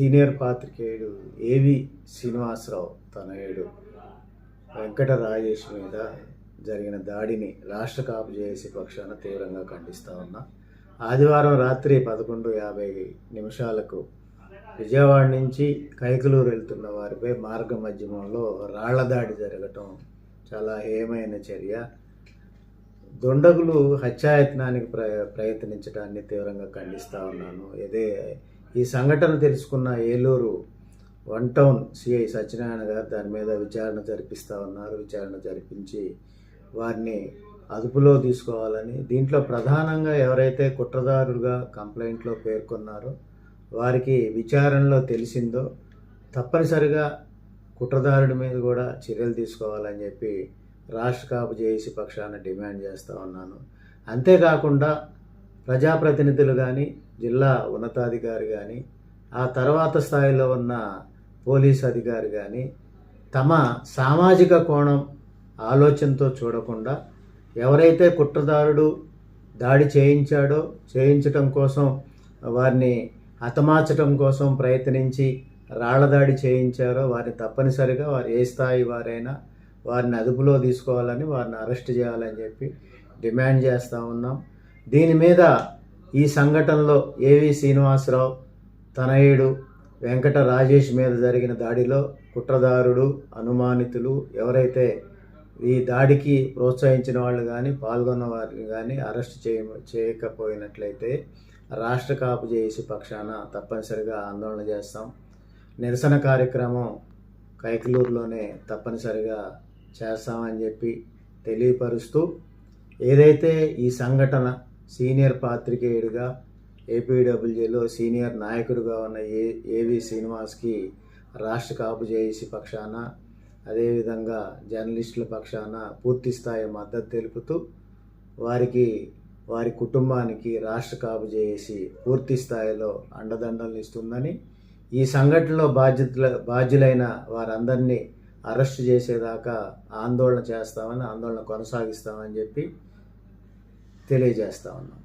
Senior పాత్రికేయుడు ఏవి శ్రీనివాసరావు తనయుడు వెంకట రాజేష్ మీద జరిగిన దాడిని రాష్ట్ర కాపు పక్షాన తీవ్రంగా ఖండిస్తూ ఉన్నా ఆదివారం రాత్రి పదకొండు యాభై నిమిషాలకు విజయవాడ నుంచి కైకలూరు వెళ్తున్న వారిపై మార్గ మధ్యమంలో రాళ్ళ దాడి జరగటం చాలా హేయమైన చర్య. దుండగులు హత్యాయత్నానికి ప్ర ప్రయత్నించడాన్ని తీవ్రంగా ఖండిస్తూ ఉన్నాను. ఇదే ఈ సంఘటన తెలుసుకున్న Eluru one town CI Satyanarayana గారు దాని మీద విచారణ జరిపిస్తూ ఉన్నారు. విచారణ జరిపించి వారిని అదుపులో తీసుకోవాలని దీంట్లో ప్రధానంగా ఎవరైతే కుట్రదారులుగా కంప్లైంట్లో పేర్కొన్నారో వారికి విచారణలో తెలిసిందో తప్పనిసరిగా కుట్రదారుడి మీద కూడా చర్యలు తీసుకోవాలని చెప్పి రాష్ట్ర కాపు జేఏసీ పక్షాన డిమాండ్ చేస్తూ ఉన్నాను. అంతేకాకుండా ప్రజాప్రతినిధులు కానీ జిల్లా ఉన్నతాధికారి కానీ ఆ తర్వాత స్థాయిలో ఉన్న పోలీస్ అధికారి కానీ తమ సామాజిక కోణం ఆలోచనతో చూడకుండా ఎవరైతే కుట్రదారుడు దాడి చేయించాడో చేయించటం కోసం వారిని హతమార్చడం కోసం ప్రయత్నించి రాళ్ళ దాడి చేయించారో వారిని తప్పనిసరిగా వారు ఏ స్థాయి వారైనా వారిని అదుపులో తీసుకోవాలని వారిని అరెస్ట్ చేయాలని చెప్పి డిమాండ్ చేస్తూ ఉన్నాం. దీని మీద ఈ సంఘటనలో ఏవి శ్రీనివాసరావు తనయుడు వెంకట రాజేష్ మీద జరిగిన దాడిలో కుట్రదారుడు అనుమానితులు ఎవరైతే ఈ దాడికి ప్రోత్సహించిన వాళ్ళు కానీ పాల్గొన్న వారిని కానీ అరెస్ట్ చేయ చేయకపోయినట్లయితే రాష్ట్ర కాపు చేసి పక్షాన తప్పనిసరిగా ఆందోళన చేస్తాం. నిరసన కార్యక్రమం కైకలూరులోనే తప్పనిసరిగా చేస్తామని చెప్పి తెలియపరుస్తూ ఏదైతే ఈ సంఘటన సీనియర్ పాత్రికేయుడిగా ఏపీడబ్ల్యూలో సీనియర్ నాయకుడిగా ఉన్న ఏ ఏవి శ్రీనివాస్కి రాష్ట్ర కాపు చేసి పక్షాన అదేవిధంగా జర్నలిస్టుల పక్షాన పూర్తి స్థాయి మద్దతు తెలుపుతూ వారికి వారి కుటుంబానికి రాష్ట్ర కాపు చేసి పూర్తి స్థాయిలో అండదండలు ఇస్తుందని ఈ సంఘటనలో బాధ్యతల బాధ్యులైన వారందరినీ అరెస్ట్ చేసేదాకా ఆందోళన చేస్తామని ఆందోళన కొనసాగిస్తామని చెప్పి తెలియజేస్తా ఉన్నాం.